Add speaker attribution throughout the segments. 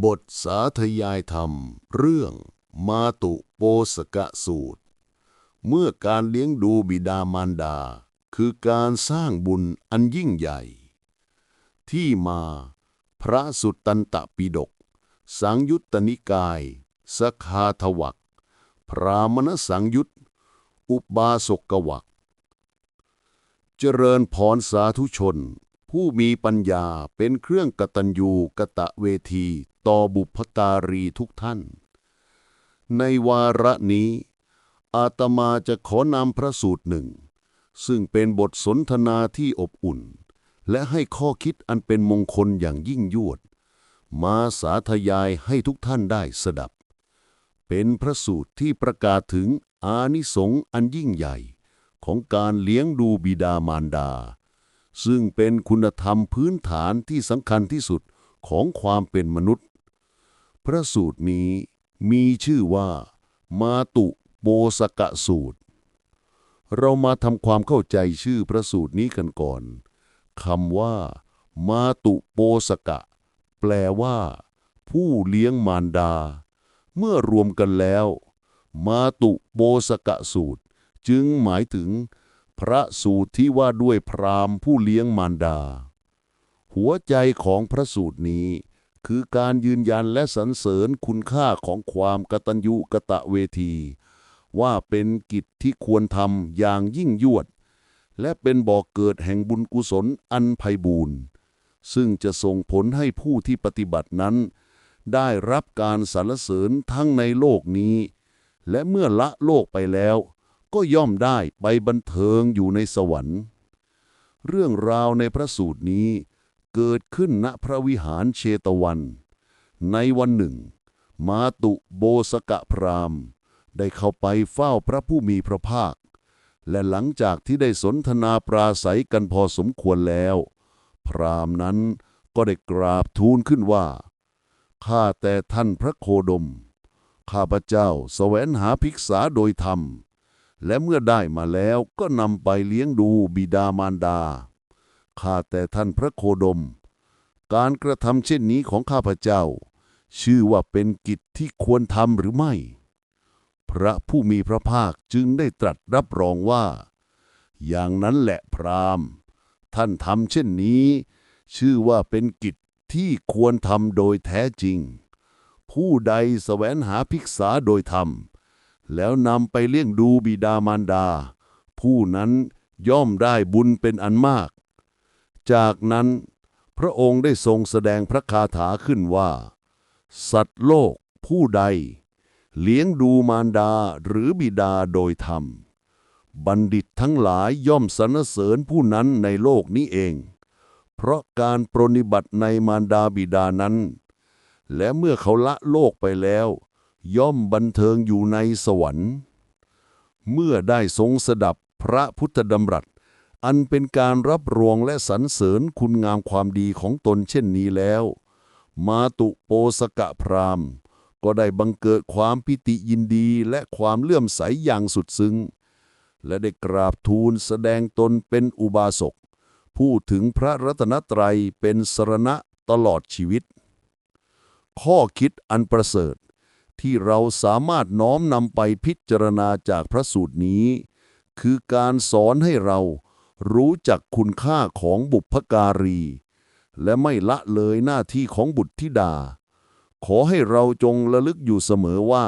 Speaker 1: บทสาธยายธรรม เรื่องมาตุโปสกะสูตร เมื่อการเลี้ยงดูบิดามารดา คือการสร้างบุญอันยิ่งใหญ่ ที่มาพระสุตตันตปิฎกสังยุตตนิกาย สคาทวักพรามณสังยุตอุบาสกวักเจริญพรสาธุชน ผู้มีปัญญาเป็นเครื่องกตัญญูกะตะเวที ต่อบุพการีทุกท่าน ในวาระนี้ อาตมาจะขอนำพระสูตรหนึ่ง ซึ่งเป็นบทสนทนาที่อบอุ่น และให้ข้อคิดอันเป็นมงคลอย่างยิ่งยวด มาสาธยายให้ทุกท่านได้สดับ เป็นพระสูตรที่ประกาศถึงอานิสงส์อันยิ่งใหญ่ของการเลี้ยงดูบิดามารดา ซึ่งเป็นคุณธรรมพื้นฐานที่สำคัญที่สุดของความเป็นมนุษย์ พระสูตรนี้มีชื่อว่า มาตุโปสกะสูตร เรามาทำความเข้าใจชื่อพระสูตรนี้กันก่อนคำว่า มาตุโปสกะ แปลว่า ผู้เลี้ยงมารดา เมื่อรวมกันแล้ว มาตุโปสกะสูตร จึงหมายถึง พระสูตรที่ว่าด้วยพราหมณ์ผู้เลี้ยงมารดา หัวใจของพระสูตรนี้ คือการยืนยันและสรรเสริญคุณค่าของความกตัญญูกะตะเวที ว่าเป็นกิจที่ควรทำอย่างยิ่งยวด และเป็นบ่อกเกิดแห่งบุญกุศลอันไพบูรณ์ซึ่งจะส่งผลให้ผู้ที่ปฏิบัตินั้น ได้รับการสรรเสริญทั้งในโลกนี้ และเมื่อละโลกไปแล้ว ก็ย่อมได้ไปบันเทิงอยู่ในสวรรค์ เรื่องราวในพระสูตรนี้ เกิดขึ้นณพระวิหารเชตวัน ในวันหนึ่ง มาตุโบสกะพรามได้เข้าไปเฝ้าพระผู้มีพระภาค และหลังจากที่ได้สนทนาปราศัยกันพอสมควรแล้ว พรามนั้นก็ได้กราบทูลขึ้นว่า ข้าแต่ท่านพระโคดม ข้าพเจ้าแสวงหาภิกษาโดยธรรม และเมื่อได้มาแล้วก็นำไปเลี้ยงดูบิดามารดา ข้าแต่ท่านพระโคดม การกระทำเช่นนี้ของข้าพเจ้า ชื่อว่าเป็นกิจที่ควรทำหรือไม่ พระผู้มีพระภาคจึงได้ตรัสรับรองว่า อย่างนั้นแหละพราหมณ์ท่านทำเช่นนี้ ชื่อว่าเป็นกิจที่ควรทำโดยแท้จริง ผู้ใดแสวงหาภิกษาโดยธรรม แล้วนำไปเลี้ยงดูบิดามารดา ผู้นั้นย่อมได้บุญเป็นอันมาก จากนั้นพระองค์ได้ทรงแสดงพระคาถาขึ้นว่า สัตว์โลกผู้ใด เลี้ยงดูมารดาหรือบิดาโดยธรรม บัณฑิตทั้งหลายย่อมสรรเสริญผู้นั้นในโลกนี้เอง เพราะการปรนิบัติในมารดาบิดานั้น และเมื่อเขาละโลกไปแล้ว ย่อมบันเทิงอยู่ในสวรรค์ เมื่อได้ทรงสดับพระพุทธดำรัส อันเป็นการรับรองและสรรเสริญคุณงามความดีของตนเช่นนี้แล้ว มาตุโปสกะพรามก็ได้บังเกิดความปิติยินดีและความเลื่อมใสอย่างสุดซึ้ง และได้กราบทูลแสดงตนเป็นอุบาสก พูดถึงพระรัตนตรัยเป็นสรณะตลอดชีวิต ข้อคิดอันประเสริฐที่เราสามารถน้อมนำไปพิจารณาจากพระสูตรนี้ คือการสอนให้เรา รู้จักคุณค่าของบุพการี และไม่ละเลยหน้าที่ของบุตรธิดา ขอให้เราจงระลึกอยู่เสมอว่า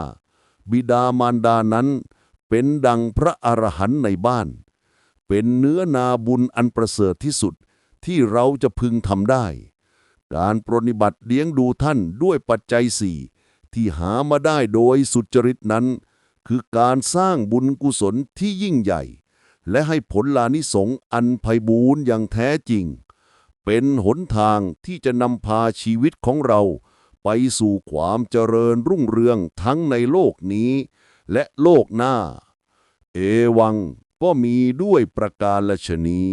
Speaker 1: บิดามารดานั้น เป็นดังพระอรหันต์ในบ้าน เป็นเนื้อนาบุญอันประเสริฐที่สุดที่เราจะพึงทำได้ การปรนิบัติเลี้ยงดูท่านด้วยปัจจัยสี่ที่หามาได้โดยสุจริตนั้น คือการสร้างบุญกุศลที่ยิ่งใหญ่ และให้ผลลานิสงอันไพบูรณ์อย่างแท้จริง เป็นหนทางที่จะนำพาชีวิตของเรา ไปสู่ความเจริญรุ่งเรืองทั้งในโลกนี้ และโลกหน้า เอวังก็มีด้วยประการละชนี